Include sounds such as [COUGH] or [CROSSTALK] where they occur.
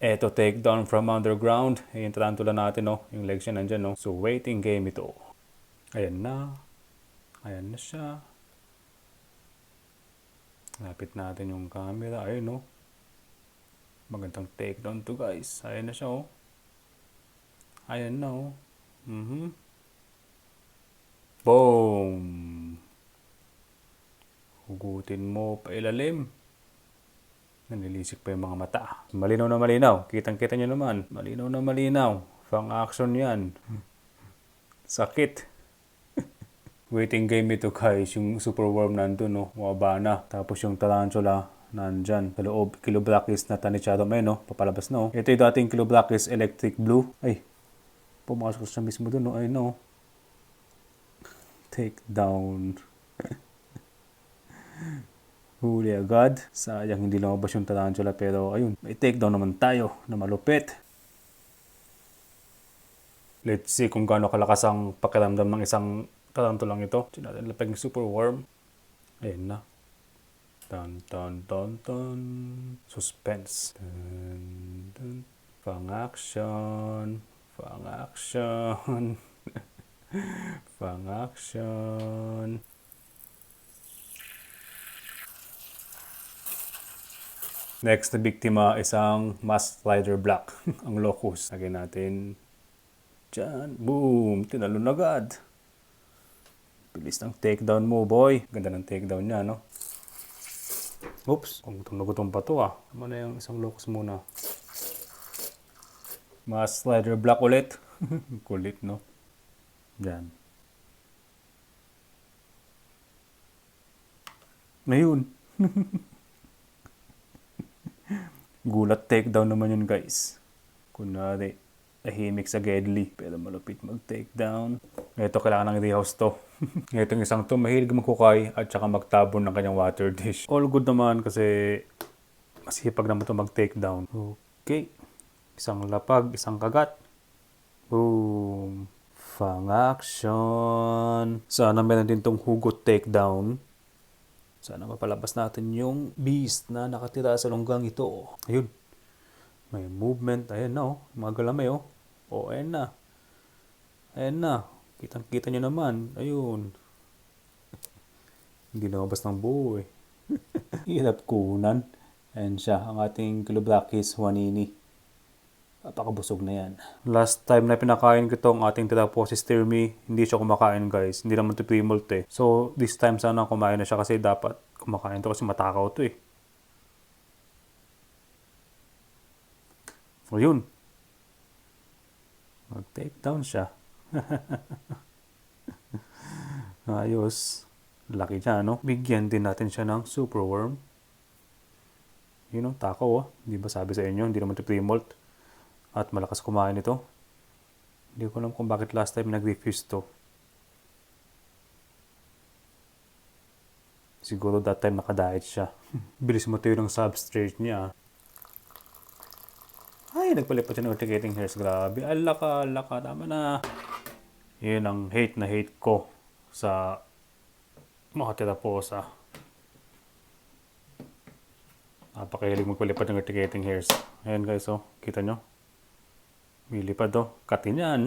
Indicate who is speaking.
Speaker 1: Eto, take down from underground. Yung tarantula natin, no? Yung legs niya nandyan, no? So, waiting game ito. Ayan na. Ayan na siya. Lapit natin yung camera. Ayun, no? Magandang takedown to, guys. Ayan na siya, oh. Ayan na, oh. Mhm. Boom! Hugutin mo pa ilalim. Nanilisik pa yung mga mata. Malinaw na malinaw. Kitang-kita nyo naman. Malinaw na malinaw. Pang action yan. Sakit. [LAUGHS] Waiting game ito guys. Yung super worm nandun, no? Waba na. Tapos yung tarantula nandyan. Sa loob, Kilo Blackis na tanichado may, no? Papalabas na, oh. Ito yung dating Kilo Blackis Electric Blue. Ay, pumasok siya mismo dun, no? Ay, no. Take down. [LAUGHS] Huli agad. Sayang hindi lumabas yung tarantula pero ayun, may takedown naman tayo na malupit. Let's see kung gaano kalakas ang pakiramdam ng isang tarantulang ito. Hindi natin super worm. Ayun na. Tan tan tan tan. Suspense. Tan, tan. Pang action. Pang action. [LAUGHS] Pang action. Next na biktima isang mask slider black. [LAUGHS] ang locus. Lagyan natin dyan. Boom! Tinalon agad. Bilis ng takedown mo, boy. Ganda ng takedown niya, no? Oops. Kung gutom na gutom pa to, ah. Ano na yung isang locus muna. Mask slider black ulit. [LAUGHS] Kulit, no? Dyan. Ngayon. [LAUGHS] Gulat takedown naman yun guys. Kunwari, tahimik sa Gedli, pero malupit mag-takedown. Ito, kailangan ng rehouse to. [LAUGHS] Itong isang to, mahilig magkukay at saka magtabon ng kanyang water dish. All good naman kasi masipag naman to mag-takedown. Okay. Isang lapag, isang kagat. Boom. Fang action. Sana meron din tong hugot takedown. Sana mapalabas natin yung beast na nakatira sa longgang ito. Ayun. May movement. Ayan na oh. Mga galamay oh. Oh, ayan na. Ayan na. Kitang-kita nyo naman. Ayun. Hindi lumabas ng buo eh. [LAUGHS] Hirap kunan. Ayan siya. Ang ating Kilobrakis Juanini. Napakabusog na yan. Last time na pinakain ko itong ating Tiraposis Tirmi, hindi siya kumakain guys. Hindi naman ito pre-molt eh. So this time sana kumain na siya kasi dapat kumakain to kasi matakaw to eh. So yun. Mag-take down siya. [LAUGHS] Ayos. Laki niya, no? Bigyan din natin siya ng super worm. Yun know, takaw oh. Di ba sabi sa inyo, hindi naman ito pre-molt at malakas kumain ito. Hindi ko alam kung bakit last time nag-refuse to. Siguro that time nakadiet siya. [LAUGHS] Bilis mo tayo ng substrate niya. Ay, nagpalipat siya ng urticating hairs. Grabe. Ala ka, ala ka. Tama na. Yun ang hate na hate ko sa mga tiraposa. Napakahilig magpalipat ng urticating hairs. Ayan guys, oh. Kita nyo? Milipad oh. Katin yan.